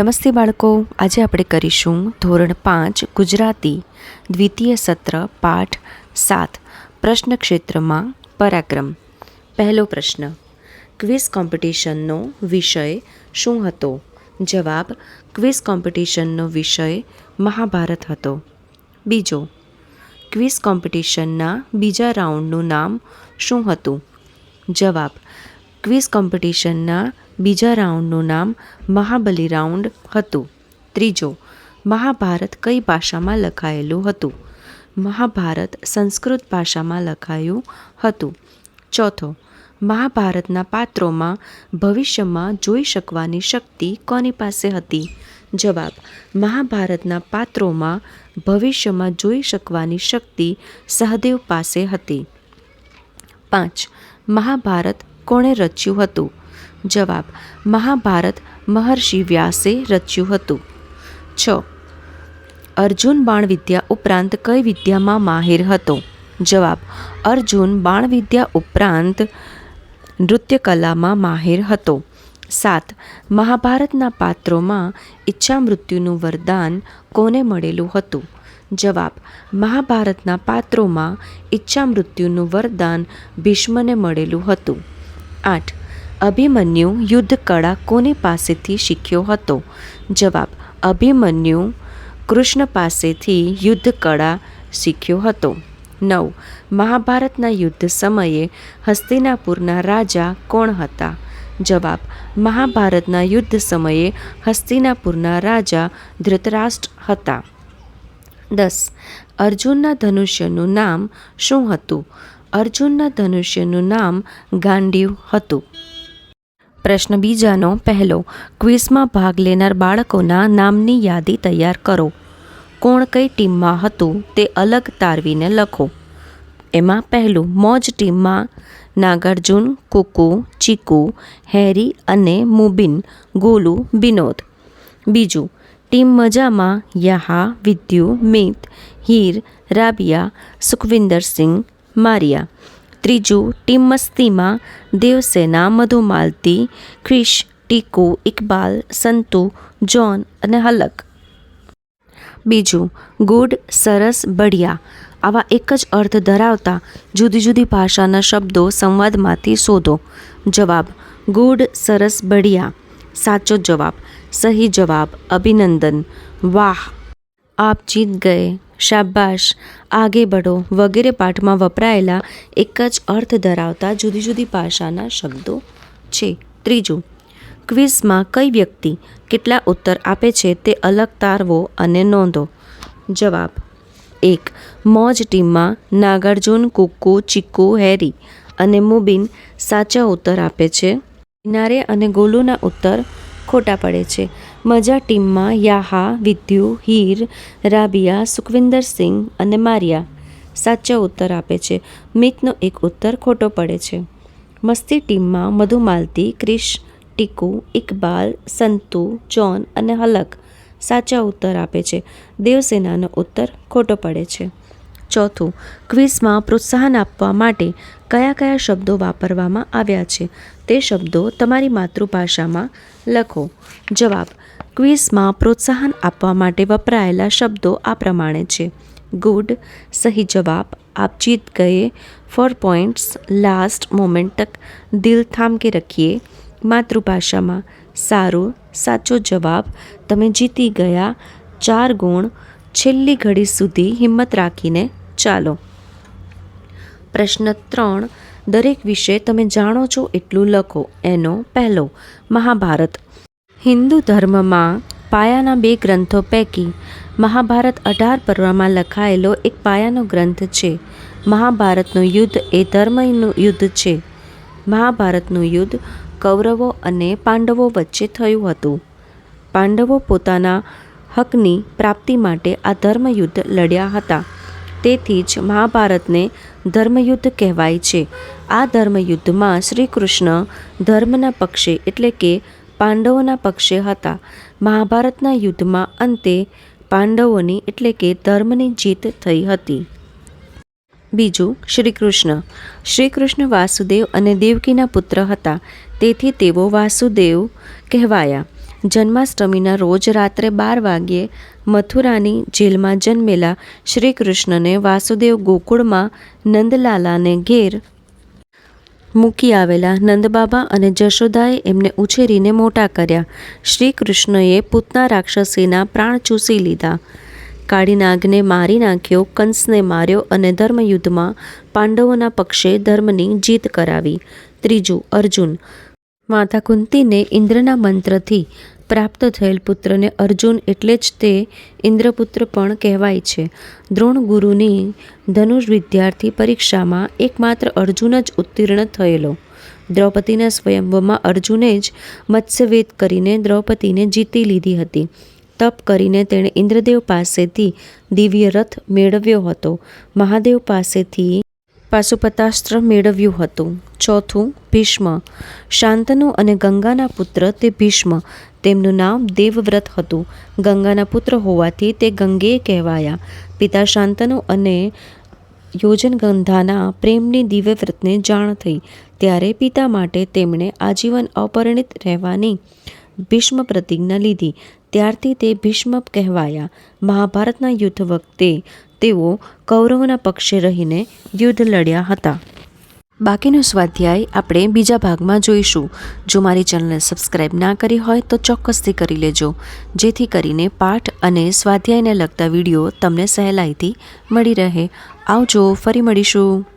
નમસ્તે બાળકો, આજે આપણે કરીશું ધોરણ પાંચ, ગુજરાતી, દ્વિતીય સત્ર, પાઠ સાત, પ્રશ્ન ક્ષેત્રમાં પરાક્રમ. પહેલો પ્રશ્ન, ક્વિઝ કોમ્પિટિશનનો વિષય શું હતો? જવાબ, ક્વિઝ કોમ્પિટિશનનો વિષય મહાભારત હતો. બીજો, ક્વિઝ કોમ્પિટિશનના બીજા રાઉન્ડનું નામ શું હતું? જવાબ ક્વિઝ કોમ્પિટિશનના બીજા રાઉન્ડનું નામ મહાબલી રાઉન્ડ હતું. ત્રીજો, મહાભારત કઈ ભાષામાં લખાયેલું હતું? મહાભારત સંસ્કૃત ભાષામાં લખાયું હતું. ચોથો, મહાભારતના પાત્રોમાં ભવિષ્યમાં જોઈ શકવાની શક્તિ કોની પાસે હતી? જવાબ, મહાભારતના પાત્રોમાં ભવિષ્યમાં જોઈ શકવાની શક્તિ સહદેવ પાસે હતી. પાંચ, મહાભારત કોણે રચ્યું હતું? જવાબ, મહાભારત મહર્ષિ વ્યાસે રચ્યું હતું. છ. અર્જુન બાણ વિદ્યા ઉપરાંત કઈ વિદ્યામાં માહિર હતો? જવાબ, અર્જુન બાણ વિદ્યા ઉપરાંત નૃત્યકલામાં માહિર હતો. સાત. મહાભારતના પાત્રોમાં ઈચ્છા મૃત્યુનું વરદાન કોને મળેલું હતું? જવાબ, મહાભારતના પાત્રોમાં ઈચ્છા મૃત્યુનું વરદાન ભીષ્મને મળેલું હતું. આઠ. અભિમન્યુ યુદ્ધ કળા કોની પાસેથી શીખ્યો હતો? જવાબ, અભિમન્યુ કૃષ્ણ પાસેથી યુદ્ધ કળા શીખ્યો હતો. નવ. મહાભારતના યુદ્ધ સમયે હસ્તિનાપુરના રાજા કોણ હતા? જવાબ, મહાભારતના યુદ્ધ સમયે હસ્તિનાપુરના રાજા ધૃતરાષ્ટ્ર હતા. દસ. અર્જુનના ધનુષ્યનું નામ શું હતું? અર્જુનના ધનુષ્યનું નામ ગાંડીવ હતું. પ્રશ્ન બીજાનો, પહેલો, ક્વિઝમાં ભાગ લેનાર બાળકોના નામની યાદી તૈયાર કરો. કોણ કઈ ટીમમાં હતું તે અલગ તારવીને લખો. એમાં પહેલું, મોજ ટીમમાં નાગાર્જુન, કુકુ, ચીકુ, હેરી અને મુબિન, ગોલુ વિનોદ બીજું, ટીમ મજામાં યાહા, વિદ્યુ, મિત, હીર, રાબિયા, સુખવિંદર સિંહ મારિયા. ત્રીજું, ટીમ મસ્તીમાં દેવસેના મધુમાલતી ક્રિશ, ટીકુ, ઇકબાલ, સંતુ, જોન અને હલક. બીજું, ગુડ, સરસ, બઢિયા. આવા એક જ અર્થ ધરાવતા જુદી જુદી ભાષાના શબ્દો સંવાદમાંથી શોધો. જવાબ, ગુડ, સરસ, બઢિયા. સાચો જવાબ, સહી જવાબ, અભિનંદન. વાહ! આપ જીત ગયે. શાબાશ. આગે બઢો. વગેરે પાઠમાં વપરાયેલા એક જ અર્થ ધરાવતા જુદી જુદી ભાષાના શબ્દો છે. ત્રીજું, ક્વિઝમાં કઈ વ્યક્તિ કેટલા ઉત્તર આપે છે તે અલગ તારવો અને નોંધો. જવાબ, એક, મોજ ટીમમાં નાગાર્જુન, કુકુ ચીકુ હેરી અને મુબિન સાચા ઉત્તર આપે છે. કિનારે અને ગોલુના ઉત્તર ખોટા પડે છે. મજા ટીમમાં યાહા, વિદ્યુ, હીર, રાબિયા, સુખવિંદર સિંહ અને મારિયા સાચા ઉત્તર આપે છે. મિતનો એક ઉત્તર ખોટો પડે છે. મસ્તી ટીમમાં મધુમાલતી, ક્રિશ, ટીકુ, ઇકબાલ, સંતુ જોન અને હલક સાચા ઉત્તર આપે છે. દેવસેનાનો ઉત્તર ખોટો પડે છે. ચોથું, ક્વિઝમાં પ્રોત્સાહન આપવા માટે કયા કયા શબ્દો વાપરવામાં આવ્યા છે? તે શબ્દો તમારી માતૃભાષામાં લખો. જવાબ ક્વિઝમાં પ્રોત્સાહન આપવા માટે વપરાયેલા શબ્દો આ પ્રમાણે છે. ગુડ, સહી જવાબ, આપ જીત ગયે ફોર પોઈન્ટ્સ લાસ્ટ મોમેન્ટ તક, દિલ થામ કે રખીએ, માતૃભાષામાં, સારું, સાચો જવાબ, તમે જીતી ગયા, ચાર ગુણ, છેલ્લી ઘડી સુધી હિંમત રાખીને ચાલો. પ્રશ્ન ત્રણ, દરેક વિશે તમે જાણો છો એટલું લખો. એનો પહેલો, મહાભારત. હિન્દુ ધર્મમાં પાયાના બે ગ્રંથો પૈકી મહાભારત અઢાર પર્વમાં લખાયેલો એક પાયાનો ગ્રંથ છે. મહાભારતનું યુદ્ધ એ ધર્મનું યુદ્ધ છે. મહાભારતનું યુદ્ધ કૌરવો અને પાંડવો વચ્ચે થયું હતું. પાંડવો પોતાના હકની પ્રાપ્તિ માટે આ ધર્મયુદ્ધ લડ્યા હતા. તેથી જ મહાભારતને ધર્મયુદ્ધ કહેવાય છે. આ ધર્મયુદ્ધમાં શ્રી કૃષ્ણ ધર્મના પક્ષે એટલે કે પાંડવોના પક્ષે હતા. મહાભારતના યુદ્ધમાં અંતે પાંડવોની એટલે કે ધર્મની જીત થઈ હતી. બીજું શ્રી કૃષ્ણ શ્રી કૃષ્ણ વાસુદેવ અને દેવકીના પુત્ર હતા. તેથી તેઓ વાસુદેવ કહેવાયા. જન્માષ્ટમીના રોજ રાત્રે બાર વાગ્યે મથુરાની જેલમાં જન્મેલા શ્રી કૃષ્ણને વાસુદેવ ગોકુળમાં નંદલાલાને ઘેર મૂકી આવેલા નંદબાબા અને જશોદાએ એમને ઉછેરીને મોટા કર્યા. શ્રી કૃષ્ણએ પૂતના રાક્ષસીના પ્રાણ ચૂસી લીધા. કાળીનાગને મારી નાખ્યો, કંસને માર્યો અને ધર્મયુદ્ધમાં પાંડવોના પક્ષે ધર્મની જીત કરાવી. ત્રીજું, અર્જુન. માતા કુંતીને ઇન્દ્રના મંત્રથી પ્રાપ્ત થયેલ પુત્રને અર્જુન એટલે જ તે ઇન્દ્રપુત્ર પણ કહેવાય છે. દ્રોણ ગુરુની ધનુષ વિદ્યાર્થી પરીક્ષામાં એકમાત્ર અર્જુન જ ઉત્તીર્ણ થયેલો. દ્રૌપદીના સ્વયંવમાં અર્જુને જ મત્સ્યવેદ કરીને દ્રૌપદીને જીતી લીધી હતી. તપ કરીને તેણે ઇન્દ્રદેવ પાસેથી દિવ્ય રથ મેળવ્યો હતો. મહાદેવ પાસેથી પાશુપતાસ્ત્ર મેળવ્યું હતું. ચોથું, ભીષ્મ. શાંતનુ અને ગંગાના પુત્ર તે ભીષ્મ. તેમનું નામ દેવવ્રત હતું. ગંગાના પુત્ર હોવાથી તે ગંગે કહેવાયા. પિતા શાંતનુ અને યોજનગંધાના પ્રેમની દિવ્યવ્રતને જાણ થઈ. ત્યારે પિતા માટે તેમણે આજીવન અપરિણિત રહેવાની ભીષ્મ પ્રતિજ્ઞા લીધી. ત્યારથી તે ભીષ્મ કહેવાયા. મહાભારતના યુદ્ધ વખતે તેઓ કૌરવોના પક્ષે રહીને યુદ્ધ લડ્યા હતા. બાકીનો સ્વાધ્યાય આપણે બીજા ભાગમાં જોઈશું. જો મારી ચેનલને સબસ્ક્રાઇબ ના કરી હોય તો ચોક્કસથી કરી લેજો. જેથી કરીને પાઠ અને સ્વાધ્યાયને લગતા વીડિયો તમને સહેલાઈથી મળી રહે. આવજો, ફરી મળીશું.